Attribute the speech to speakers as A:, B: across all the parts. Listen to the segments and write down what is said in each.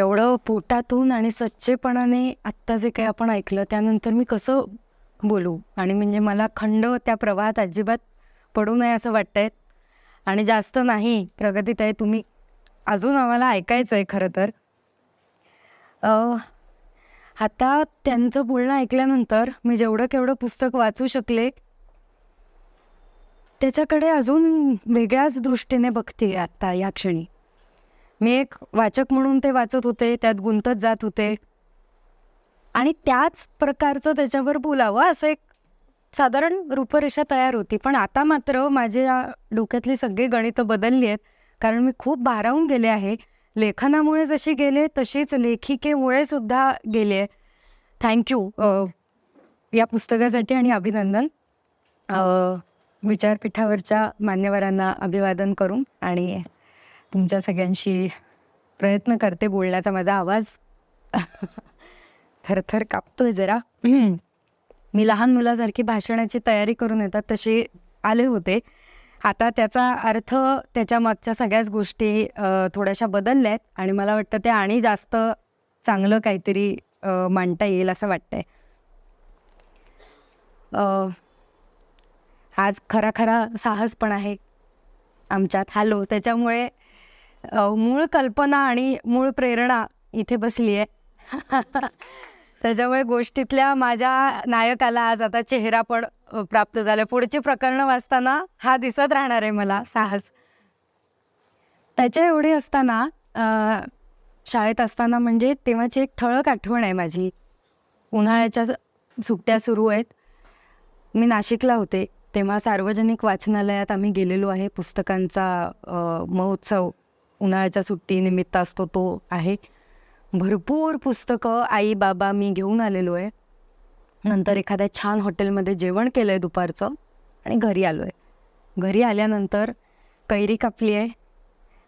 A: एवढं पोटातून आणि सच्चेपणाने आत्ता जे काही आपण ऐकलं त्यानंतर मी कसं बोलू? आणि म्हणजे मला खंड त्या प्रवाहात अजिबात पडू नये असं वाटतंय. आणि जास्त नाही प्रगतीत आहे तुम्ही अजून आम्हाला ऐकायचं आहे खरं तर. आता त्यांचं बोलणं ऐकल्यानंतर मी जेवढं केवढं पुस्तक वाचू शकले त्याच्याकडे अजून वेगळ्याच दृष्टीने बघते आत्ता या क्षणी. मी एक वाचक म्हणून ते वाचत होते त्यात गुंतत जात होते. आणि त्याच प्रकारचं त्याच्यावर बोलावं असं एक साधारण रूपरेषा तयार होती. पण आता मात्र माझ्या डोक्यातली सगळी गणितं बदलली आहेत कारण मी खूप भारावून गेले आहे. लेखनामुळे जशी गेले तशीच लेखिकेमुळे सुद्धा गेले. आहे थँक्यू या पुस्तकासाठी आणि अभिनंदन. विचारपीठावरच्या मान्यवरांना अभिवादन करून आणि तुमच्या सगळ्यांशी प्रयत्न करते बोलण्याचा माझा आवाज. थरथर कापतोय जरा. मी लहान मुलासारखी भाषणाची तयारी करून येतात तसे आले होते. आता त्याचा अर्थ त्याच्या मागच्या सगळ्याच गोष्टी थोड्याशा बदलल्या आहेत आणि मला वाटतं ते आणि जास्त चांगलं काहीतरी मांडता येईल असं वाटतंय. आज खरा खरा साहस पण आहे आमच्यात. हॅलो त्याच्यामुळे मूळ कल्पना आणि मूळ प्रेरणा इथे बसली आहे. त्याच्यामुळे गोष्टीतल्या माझ्या नायकाला आज आता चेहरा पण प्राप्त झाला. पुढची प्रकरणं वाचताना हा दिसत राहणार आहे मला साहस. त्याच्या एवढे असताना शाळेत असताना म्हणजे तेव्हाची एक ठळक आठवण आहे माझी. उन्हाळ्याच्या सुट्ट्या सुरू आहेत. मी नाशिकला होते. तेव्हा सार्वजनिक वाचनालयात आम्ही गेलेलो आहे. पुस्तकांचा महोत्सव. उन्हाळ्याच्या सुट्टीनिमित्त असतो तो आहे. भरपूर पुस्तकं आई बाबा मी घेऊन आलेलो आहे. नंतर एखाद्या छान हॉटेलमध्ये जेवण केलं आहे दुपारचं आणि घरी आलो आहे घरी आल्यानंतर कैरी कापली आहे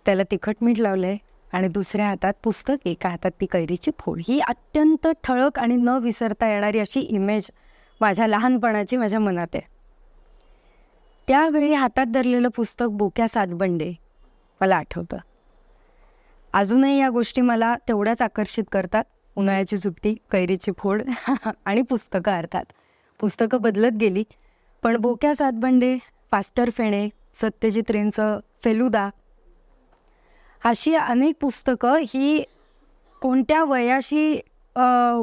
A: त्याला तिखट मीठ लावलं आहे आणि दुसऱ्या हातात पुस्तक एका हातात ती कैरीची फोड. ही अत्यंत ठळक आणि न विसरता येणारी अशी इमेज माझ्या लहानपणाची माझ्या मनात आहे. त्यावेळी हातात धरलेलं पुस्तक बोक्या सातबंडे. मला आठवतं. अजूनही या गोष्टी मला तेवढ्याच आकर्षित करतात. उन्हाळ्याची सुट्टी कैरीची फोड आणि पुस्तकं अर्थात. पुस्तकं बदलत गेली. पण बोक्या सातबंडे फास्टर फेणे सत्यजित रेंचं फेलुदा अशी अनेक पुस्तकं ही कोणत्या वयाशी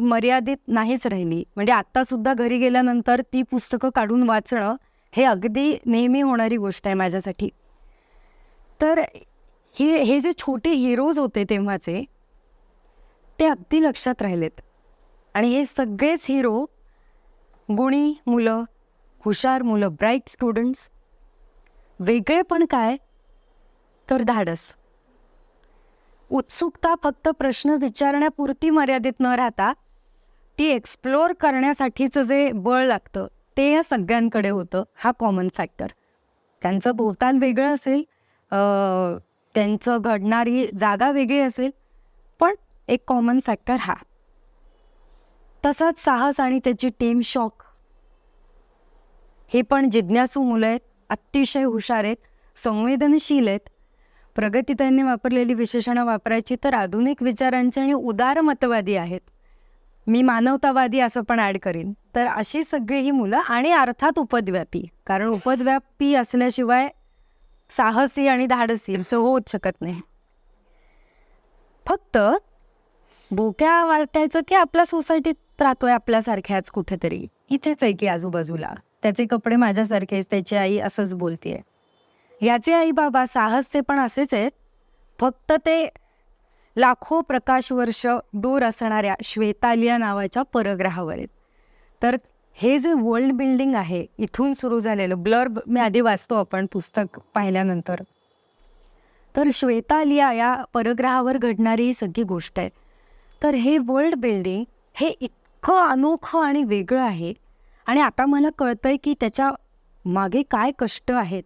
A: मर्यादित नाहीच राहिली. म्हणजे आत्तासुद्धा घरी गेल्यानंतर ती पुस्तकं काढून वाचणं हे अगदी नेहमी होणारी गोष्ट आहे माझ्यासाठी. तर हे हे जे छोटे हिरोज होते तेव्हाचे ते अगदी लक्षात राहिलेत. आणि हे सगळेच हिरो गुणी मुलं हुशार मुलं ब्राईट स्टुडंट्स वेगळे पण काय? तर धाडस. उत्सुकता फक्त प्रश्न विचारण्यापुरती मर्यादित न राहता ती एक्सप्लोअर करण्यासाठीचं जे बळ लागतं ते या सगळ्यांकडे होतं हा कॉमन फॅक्टर त्यांचं भोवताल वेगळं असेल त्यांचं घडणारी जागा वेगळी असेल पण एक कॉमन फॅक्टर हा. तसाच साहस आणि त्याची टीम शॉक हे पण जिज्ञासू मुलं आहेत अतिशय हुशार आहेत संवेदनशील आहेत. प्रगती त्यांनी वापरलेली विशेषणं वापरायची तर आधुनिक विचारांची आणि उदार मतवादी आहेत. मी मानवतावादी असं पण ॲड करीन. तर अशी सगळी ही मुलं आणि अर्थात उपद्व्यापी. कारण उपद्व्यापी असल्याशिवाय साहसी आणि धाडसी असं होऊच शकत नाही. फक्त बोक्या वाटायचं की आपल्या सोसायटीत राहतोय आपल्यासारख्याच कुठेतरी. इथेच आहे की आजूबाजूला. त्याचे कपडे माझ्यासारखेच त्याची आई असंच बोलतीये. याचे आई बाबा साहसचे पण असेच आहेत. फक्त ते लाखो प्रकाश वर्ष दूर असणाऱ्या श्वेतालिया नावाच्या परग्रहावर आहेत. तर हे जे वर्ल्ड बिल्डिंग आहे इथून सुरू झालेलं ब्लर्ब मी आधी वाचतो आपण पुस्तक पाहिल्यानंतर. तर श्वेतालिया या परग्रहावर घडणारी ही सगळी गोष्ट आहे. तर हे वर्ल्ड बिल्डिंग हे इतकं अनोखं आणि वेगळं आहे. आणि आता मला कळतंय की त्याच्यामागे काय कष्ट आहेत.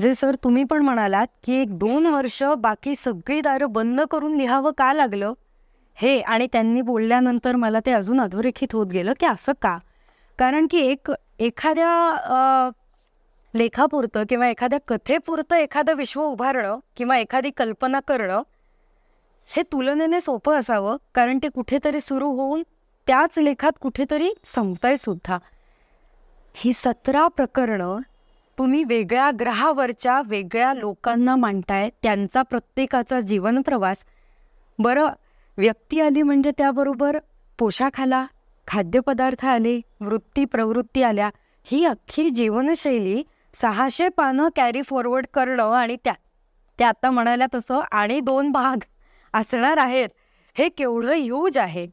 A: जे सर तुम्ही पण म्हणालात की एक दोन वर्ष बाकी सगळी दारं बंद करून लिहावं का लागलं? हे आणि त्यांनी बोलल्यानंतर मला ते अजून अधोरेखित होत गेलं की असं का? कारण की एक एखाद्या लेखापुरतं किंवा एखाद्या कथेपुरतं एखादं विश्व उभारणं किंवा एखादी कल्पना करणं हे तुलनेने सोपं असावं कारण ते कुठेतरी सुरू होऊन त्याच लेखात कुठेतरी संपतंय सुद्धा. ही सतरा प्रकरणं तुम्ही वेगळ्या ग्रहावरच्या वेगळ्या लोकांना मांडताय त्यांचा प्रत्येकाचा जीवनप्रवास. बरं व्यक्ती आली म्हणजे त्याबरोबर पोशाख आला खाद्यपदार्थ आले वृत्ती प्रवृत्ती आल्या. ही अख्खी जीवनशैली सहाशे पानं कॅरी फॉरवर्ड करणं आणि त्या त्या आता म्हणाल्या तसं आणि दोन भाग असणार आहेत. हे केवढं ह्यूज आहे.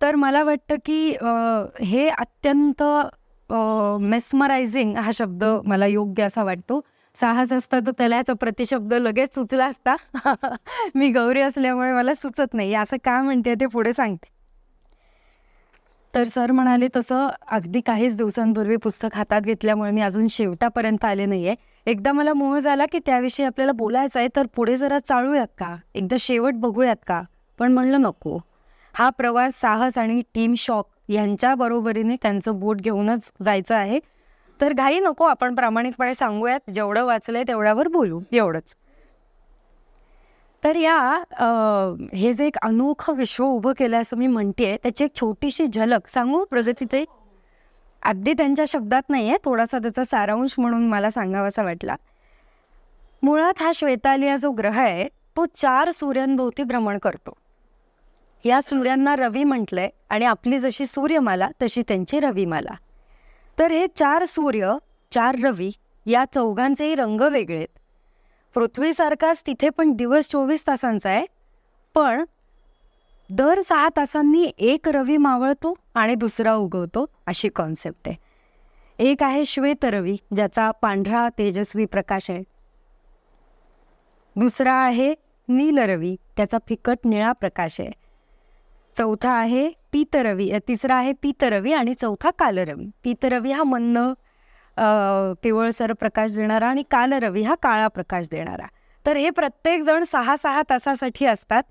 A: तर मला वाटतं की हे अत्यंत मेस्मरायझिंग हा शब्द मला योग्य असा वाटतो. साहस असता तर त्याला याचा प्रतिशब्द लगेच सुचला असता. मी गौरी असल्यामुळे मला सुचत नाही. असं का म्हणते ते पुढे सांगते. तर सर म्हणाले तसं अगदी काहीच दिवसांपूर्वी पुस्तक हातात घेतल्यामुळे मी अजून शेवटापर्यंत आले नाहीये. एकदा मला मोह झाला की त्याविषयी आपल्याला बोलायचं आहे तर पुढे जरा चाळूयात का? एकदा शेवट बघूयात का? पण म्हणलं नको. हा प्रवास साहस आणि टीम शॉक यांच्या बरोबरीने त्यांचं बोट घेऊनच जायचं आहे. तर घाई नको आपण प्रामाणिकपणे सांगूयात. जेवढं वाचलंय तेवढ्यावर बोलू. एवढंच. तर या हे जे एक अनोखं विश्व उभं केलं असं मी म्हणतेय त्याची एक छोटीशी झलक सांगू प्रगती ते अगदी त्यांच्या शब्दात नाही आहे थोडासा त्याचा सारांश म्हणून मला सांगावासा वाटला. मुळात हा श्वेतालिया जो ग्रह आहे तो चार सूर्यांभोवती भ्रमण करतो. या सूर्यांना रवी म्हटलंय आणि आपली जशी सूर्यमाला तशी त्यांची रविमाला. तर हे चार सूर्य चार रवी या चौघांचेही रंग वेगळेत पृथ्वीसारखाच तिथे पण दिवस चोवीस तासांचा आहे. पण दर सहा तासांनी एक रवी मावळतो आणि दुसरा उगवतो अशी कॉन्सेप्ट आहे. एक आहे श्वेत रवी ज्याचा पांढरा तेजस्वी प्रकाश आहे. दुसरा आहे नील रवी त्याचा फिकट निळा प्रकाश आहे. चौथा आहे पीतरवी. तिसरा आहे पीतरवी आणि चौथा कालरवी. पीतरवी हा मंद पिवळसर प्रकाश देणारा आणि कालरवी हा काळा प्रकाश देणारा. तर हे प्रत्येक जण सहा सहा तासासाठी असतात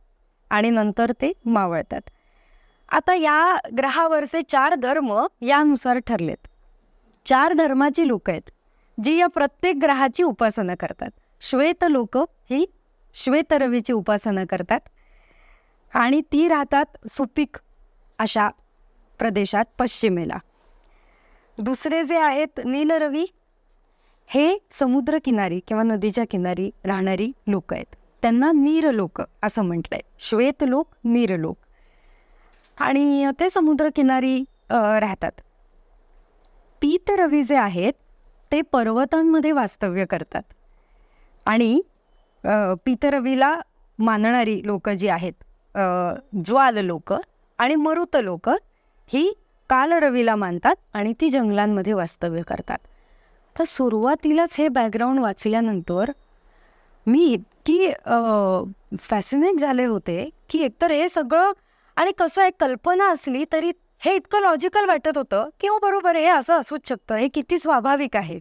A: आणि नंतर ते मावळतात. आता या ग्रहावरचे चार धर्म यानुसार ठरलेत. चार धर्माची लोक आहेत जी या प्रत्येक ग्रहाची उपासना करतात. श्वेत लोक ही श्वेतरवीची उपासना करतात. आणि ती राहतात सुपीक अशा प्रदेशात पश्चिमेला. दुसरे जे आहेत नीलरवी हे समुद्रकिनारी किंवा नदीच्या किनारी राहणारी लोक आहेत. त्यांना नीरलोक असं म्हटलंय. श्वेत लोक नीरलोक. आणि ते समुद्रकिनारी राहतात. पीतरवी जे आहेत ते पर्वतांमध्ये वास्तव्य करतात. आणि पीतरवीला मानणारी लोक जी आहेत ज्वाल लोक आणि मरुत लोक ही कालरवीला मानतात आणि ती जंगलांमध्ये वास्तव्य करतात. तर सुरुवातीलाच हे बॅकग्राऊंड वाचल्यानंतर मी इतकी फॅसिनेट झाले होते की एकतर हे सगळं आणि कसं एक कल्पना असली तरी हे इतकं लॉजिकल वाटत होतं की हो बरोबर हे असं असूच शकतं हे किती स्वाभाविक आहे.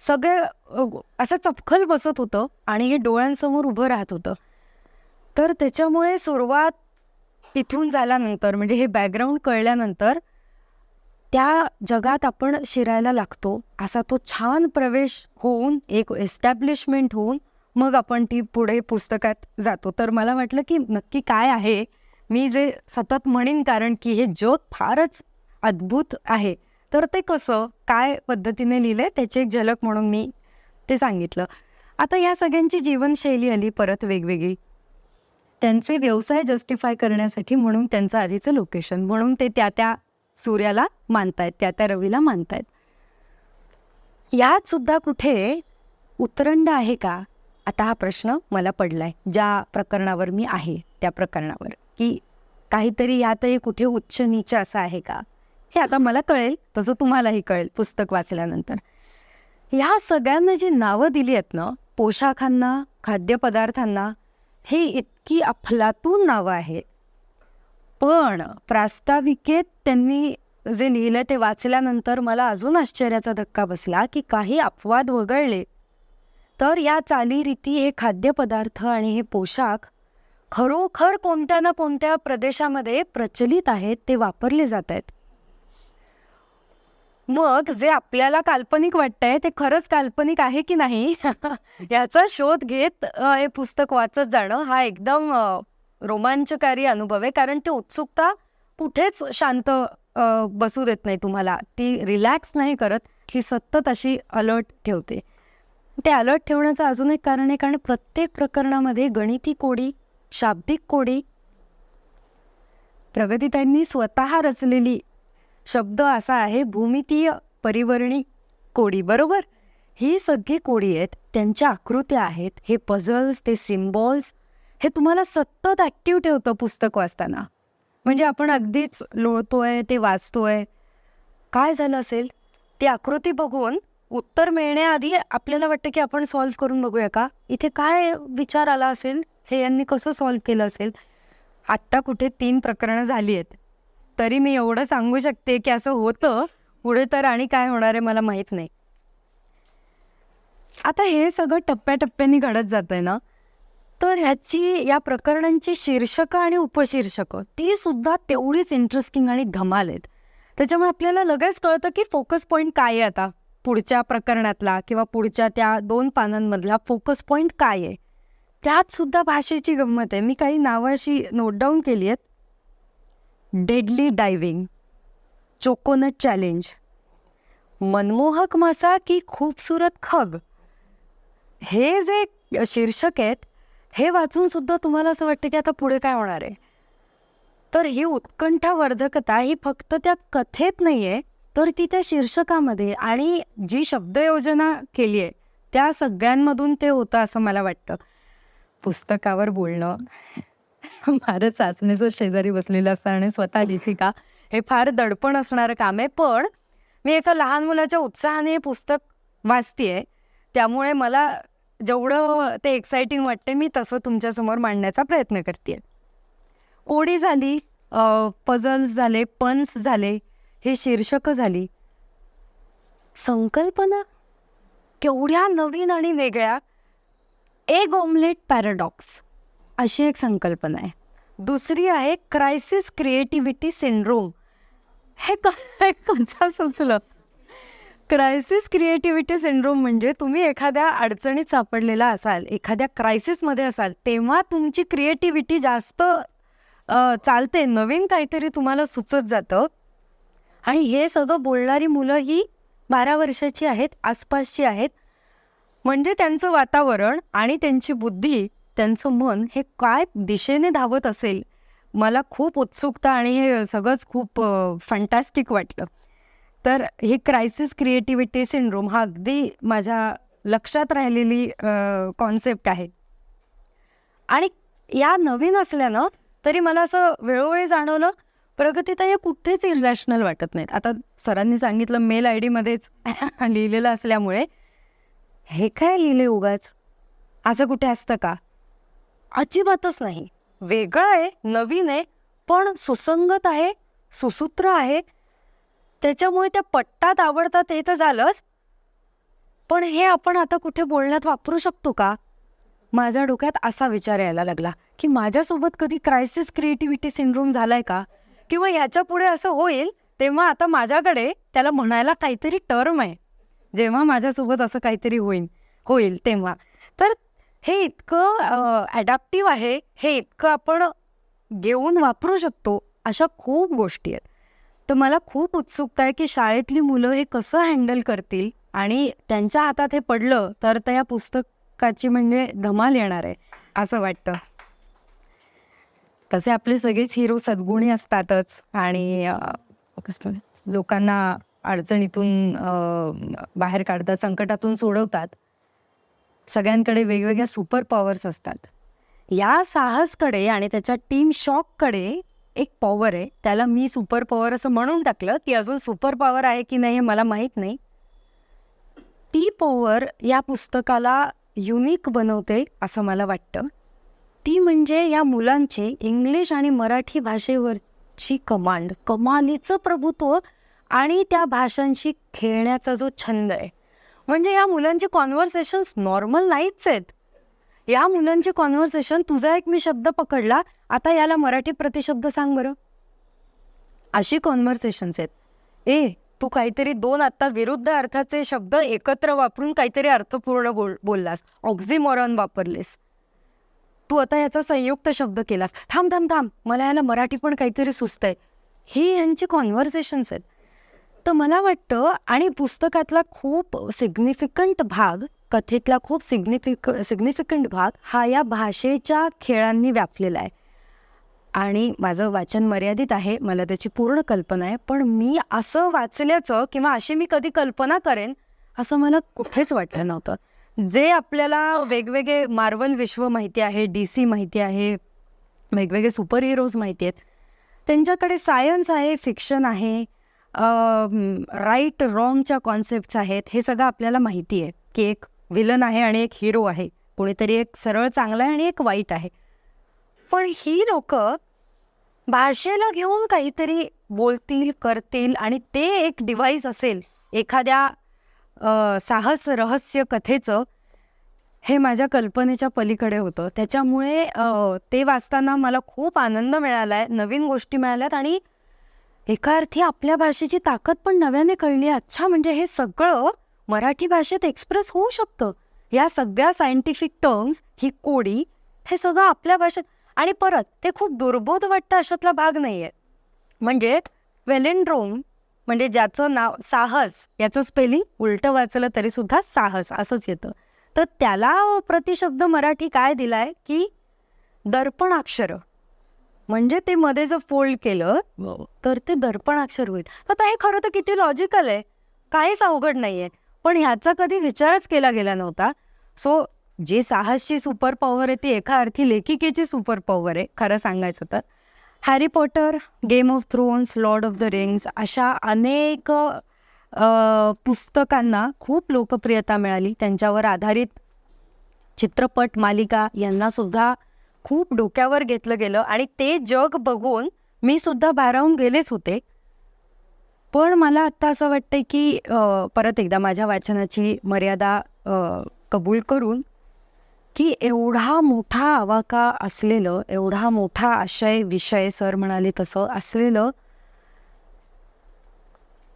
A: सगळे असं चपखल बसत होतं आणि हे डोळ्यांसमोर उभं राहत होतं. तर त्याच्यामुळे सुरुवात इथून झाल्यानंतर म्हणजे हे बॅकग्राऊंड कळल्यानंतर त्या जगात आपण शिरायला लागतो. असा तो छान प्रवेश होऊन एक एस्टॅब्लिशमेंट होऊन मग आपण ती पुढे पुस्तकात जातो. तर मला वाटलं की नक्की काय आहे? मी जे सतत म्हणेन कारण की हे जग फारच अद्भुत आहे. तर ते कसं काय पद्धतीने लिहिलं त्याची एक झलक म्हणून मी ते सांगितलं. आता या सगळ्यांची जीवनशैली आली परत वेगवेगळी. त्यांचे व्यवसाय जस्टिफाय करण्यासाठी म्हणून त्यांचं आधीचं लोकेशन म्हणून ते त्या त्या सूर्याला मानतायत त्या त्या रवीला मानतायत. यात सुद्धा कुठे उतरंड आहे का? आता हा प्रश्न मला पडलाय ज्या प्रकरणावर मी आहे त्या प्रकरणावर. की काहीतरी यातही कुठे उच्च नीच असं आहे का? हे आता मला कळेल तसं तुम्हालाही कळेल पुस्तक वाचल्यानंतर. ह्या सगळ्यांना जी नावं दिली आहेत ना पोशाखांना खाद्यपदार्थांना हे इतकी अफलातून नावं आहेत. पण प्रास्ताविकेत त्यांनी जे लिहिलं ते वाचल्यानंतर मला अजून आश्चर्याचा धक्का बसला की काही अपवाद वगळले. तर या चालीरीती हे खाद्यपदार्थ आणि हे पोशाख खरोखर कोणत्या ना कोणत्या प्रदेशामध्ये प्रचलित आहेत ते वापरले जात आहेत. मग जे आपल्याला काल्पनिक वाटतंय ते खरंच काल्पनिक आहे की नाही? याचा शोध घेत हे पुस्तक वाचत जाणं हा एकदम रोमांचकारी अनुभव आहे. कारण ती उत्सुकता कुठेच शांत बसू देत नाही तुम्हाला. ती रिलॅक्स नाही करत. ती सतत अशी अलर्ट ठेवते. ते अलर्ट ठेवण्याचं अजून एक कारण आहे कारण प्रत्येक प्रकरणामध्ये गणिती कोडी शाब्दिक कोडी प्रगतीताईंनी स्वतः रचलेली शब्द असा आहे भूमितीय परिवर्णी कोडी बरोबर? ही सगळी कोडी आहेत त्यांच्या आकृत्या आहेत हे पझल्स ते सिम्बॉल्स हे तुम्हाला सतत ॲक्टिव्ह ठेवतं पुस्तक वाचताना. म्हणजे आपण अगदीच लोळतोय ते वाचतोय. काय झालं असेल? ती आकृती बघून उत्तर मिळण्याआधी आपल्याला वाटतं की आपण सॉल्व्ह करून बघूया का? इथे काय विचार आला असेल? हे यांनी कसं सॉल्व्ह केलं असेल? आत्ता कुठे तीन प्रकरणं झाली आहेत. तरी मी एवढं सांगू शकते की असं होतं. पुढे तर आणि काय होणार आहे मला माहीत नाही. आता हे सगळं टप्प्याटप्प्याने घडत जात आहे ना? तर ह्याची या प्रकरणांची शीर्षकं आणि उपशीर्षकं ती सुद्धा तेवढीच इंटरेस्टिंग आणि धमाल आहेत. त्याच्यामुळे आपल्याला लगेच कळतं की फोकस पॉईंट काय आहे आता? पुढच्या प्रकरणातला किंवा पुढच्या त्या दोन पानांमधला फोकस पॉईंट काय आहे? त्यात सुद्धा भाषेची गंमत आहे. मी काही नावं अशी नोट डाऊन केली आहेत. डेडली डायव्हिंग चोकोनट चॅलेंज मनमोहक मासा की खूपसूरत खग. हे जे शीर्षक आहेत हे वाचून सुद्धा तुम्हाला असं वाटतं की आता पुढे काय होणार आहे. तर ही उत्कंठावर्धकता ही फक्त त्या कथेत नाही आहे तर ती त्या शीर्षकामध्ये आणि जी शब्दयोजना केली आहे त्या सगळ्यांमधून ते होतं असं मला वाटतं. पुस्तकावर बोलणं. फार चाचणीचं शेजारी बसलेलं असतं आणि स्वतः लेखिका. हे फार दडपण असणारं काम आहे पण मी एका लहान मुलाच्या उत्साहाने हे पुस्तक वाचतेय. त्यामुळे मला जेवढं ते एक्साइटिंग वाटते मी तसं तुमच्यासमोर मांडण्याचा प्रयत्न करते ओडी झाली पझल्स झाले पन्स झाले हे शीर्षकं झाली. संकल्पना? केवढ्या नवीन आणि वेगळ्या. एग ऑमलेट पॅराडॉक्स अशी एक संकल्पना आहे. दुसरी आहे क्रायसिस क्रिएटिव्हिटी सिंड्रोम हे काय कसं सुचलं? क्रायसिस क्रिएटिव्हिटी सिंड्रोम म्हणजे तुम्ही एखाद्या अडचणीत सापडलेला असाल एखाद्या क्रायसिसमध्ये असाल तेव्हा तुमची क्रिएटिव्हिटी जास्त चालते नवीन काहीतरी तुम्हाला सुचत जातं. आणि हे सगळं बोलणारी मुलं ही बारा वर्षाची आहेत आसपासची आहेत. म्हणजे त्यांचं वातावरण आणि त्यांची बुद्धी त्यांचं मन हे काय दिशेने धावत असेल? मला खूप उत्सुकता आणि हे सगळंच खूप फंटॅस्टिक वाटलं. तर हे क्रायसिस क्रिएटिव्हिटी सिंड्रोम हा अगदी माझ्या लक्षात राहिलेली कॉन्सेप्ट आहे. आणि या नवीन असल्यानं तरी मला असं वेळोवेळी जाणवलं प्रगतीताई कुठेच इरॅशनल वाटत नाहीत. आता सरांनी सांगितलं मेल आय डीमध्येच लिहिलेलं असल्यामुळे हे काय लिहिले उगाच? असं कुठे असतं का? अजिबातच नाही. वेगळं आहे नवीन आहे पण सुसंगत आहे सुसूत्र आहे. त्याच्यामुळे त्या पट्टात आवडतात हे तर झालंच. पण हे आपण आता कुठे बोलण्यात वापरू शकतो का? माझ्या डोक्यात असा विचार यायला लागला की माझ्यासोबत कधी क्रायसिस क्रिएटिव्हिटी सिंड्रोम झालाय का? किंवा ह्याच्या पुढे असं होईल तेव्हा आता माझ्याकडे त्याला म्हणायला काहीतरी टर्म आहे. जेव्हा माझ्यासोबत असं काहीतरी होईल होईल तेव्हा. तर हे इतकं ॲडॅप्टिव्ह आहे हे इतकं आपण घेऊन वापरू शकतो अशा खूप गोष्टी आहेत. तर मला खूप उत्सुकता आहे की शाळेतली मुलं हे कसं हँडल करतील आणि त्यांच्या हातात हे पडलं तर त्या पुस्तकाची म्हणजे धमाल येणार आहे असं वाटतं. तसे आपले सगळेच हिरो सद्गुणी असतातच आणि लोकांना अडचणीतून बाहेर काढतात संकटातून सोडवतात. सगळ्यांकडे वेगवेगळ्या सुपर पॉवर्स असतात. या साहसकडे आणि त्याच्या टीम शॉककडे एक पॉवर आहे. त्याला मी सुपर पॉवर असं म्हणून टाकलं ती अजून सुपर पॉवर आहे की नाही हे मला माहीत नाही. ती पॉवर या पुस्तकाला युनिक बनवते असं मला वाटतं. ती म्हणजे या मुलांचे इंग्लिश आणि मराठी भाषेवरची कमांड कमालीचं प्रभुत्व आणि त्या भाषांशी खेळण्याचा जो छंद आहे. म्हणजे या मुलांचे कॉन्व्हर्सेशन्स नॉर्मल नाहीच आहेत. या मुलांचे कॉन्व्हर्सेशन तुझा एक मी शब्द पकडला आता याला मराठी प्रतिशब्द सांग बरं. अशी कॉन्व्हर्सेशन्स आहेत. ए तू काहीतरी दोन आता विरुद्ध अर्थाचे शब्द एकत्र वापरून काहीतरी अर्थपूर्ण बोल बोललास. ऑक्झिमॉरॉन वापरलेस. तू आता याचा संयुक्त शब्द केलास. थांब थांब थांब. मला याला मराठी पण काहीतरी सुचतंय. ही यांची कॉन्व्हर्सेशन्स आहेत. तर मला वाटतं आणि पुस्तकातला खूप सिग्निफिकंट भाग कथेतला खूप सिग्निफिक सिग्निफिकंट भाग हा या भाषेच्या खेळांनी व्यापलेला आहे. आणि माझं वाचन मर्यादित आहे मला त्याची पूर्ण कल्पना आहे पण मी असं वाचल्याचं किंवा अशी मी कधी कल्पना करेन असं मला कुठेच वाटलं नव्हतं. जे आपल्याला वेगवेगळे मार्वल विश्व माहिती आहे डी सी माहिती आहे वेगवेगळे सुपर हिरोज माहिती आहेत त्यांच्याकडे सायन्स आहे फिक्शन आहे राईट रॉंगच्या कॉन्सेप्ट्स आहेत हे सगळं आपल्याला माहिती आहे. की एक विलन आहे आणि एक हिरो आहे. कोणीतरी एक सरळ चांगला आहे आणि एक वाईट आहे. पण ही लोक भाषेला घेऊन काहीतरी बोलतील करतील आणि ते एक डिव्हाइस असेल एखाद्या साहस रहस्य कथेचं हे माझ्या कल्पनेच्या पलीकडे होतं. त्याच्यामुळे ते वाचताना मला खूप आनंद मिळाला आहे नवीन गोष्टी मिळाल्यात आणि एका अर्थी आपल्या भाषेची ताकद पण नव्याने कळली. अच्छा म्हणजे हे सगळं मराठी भाषेत एक्सप्रेस होऊ शकतं. या सगळ्या सायंटिफिक टर्म्स ही कोडी हे सगळं आपल्या भाषेत. आणि परत ते खूप दुर्बोध वाटतं अशातला भाग नाही आहे म्हणजे वेलेंड्रोम म्हणजे ज्याचं नाव साहस याचं स्पेलिंग उलटं वाचलं तरी सुद्धा साहस असंच येतं. तर त्याला प्रतिशब्द मराठी काय दिलाय? की दर्पणाक्षर. म्हणजे ते मध्ये जर फोल्ड केलं तर ते दर्पणाक्षर होईल. आता हे खरं तर किती लॉजिकल आहे. काहीच अवघड नाही आहे पण ह्याचा कधी विचारच केला गेला नव्हता. सो जी साहसची सुपर पॉवर आहे ती एका अर्थी लेखिकेची सुपर पॉवर आहे खरं सांगायचं तर. Harry Potter Game of Thrones Lord of the Rings अशा अनेक पुस्तकांना खूप लोकप्रियता मिळाली. त्यांच्यावर आधारित चित्रपट मालिका यांना सुद्धा खूप डोक्यावर घेतलं गेलं आणि ते जग बघून मी सुद्धा भारावून गेलेच होते. पण मला आत्ता असं वाटतं की परत एकदा माझ्या वाचनाची मर्यादा कबूल करून की एवढा मोठा आवाका असलेलं एवढा मोठा आशय विषय सर म्हणाले तसं असलेलं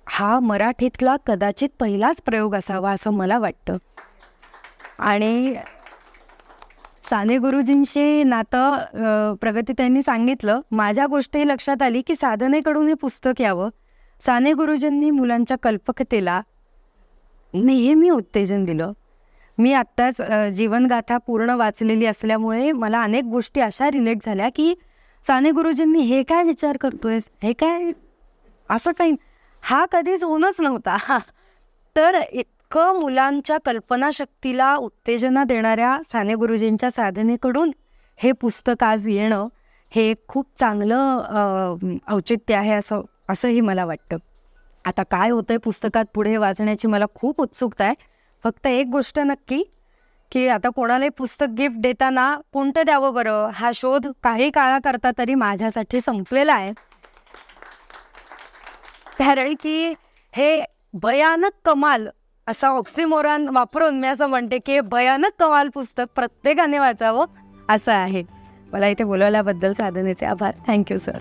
A: हा मराठीतला कदाचित पहिलाच प्रयोग असावा असं मला वाटतं. आणि साने गुरुजींशी नातं प्रगती त्यांनी सांगितलं. माझ्या गोष्टही लक्षात आली की साधनेकडून हे पुस्तक यावं. साने गुरुजींनी मुलांच्या कल्पकतेला नेहमी उत्तेजन दिलं. मी आत्ताच जीवनगाथा पूर्ण वाचलेली असल्यामुळे मला अनेक गोष्टी अशा रिलेट झाल्या की साने गुरुजींनी हे काय विचार करतोयस? हे काय? असं काही हा कधीच होणंच नव्हता. तर इतकं मुलांच्या कल्पनाशक्तीला उत्तेजना देणाऱ्या साने गुरुजींच्या साधनेकडून हे पुस्तक आज येणं हे खूप चांगलं औचित्य आहे असं असंही मला वाटतं. आता काय होतंय पुस्तकात पुढे वाचण्याची मला खूप उत्सुकता आहे. फक्त एक गोष्ट नक्की की आता कोणालाही पुस्तक गिफ्ट देताना कोणतं द्यावं बरं? हा शोध काही काळाकरता तरी माझ्यासाठी संपलेला आहे. कारण की हे भयानक कमाल असा ऑक्सिमोरान वापरून मी असं म्हणते की हे भयानक कमाल पुस्तक प्रत्येकाने वाचावं असं आहे. मला इथे बोलवल्याबद्दल साधनेचे आभार. Thank you sir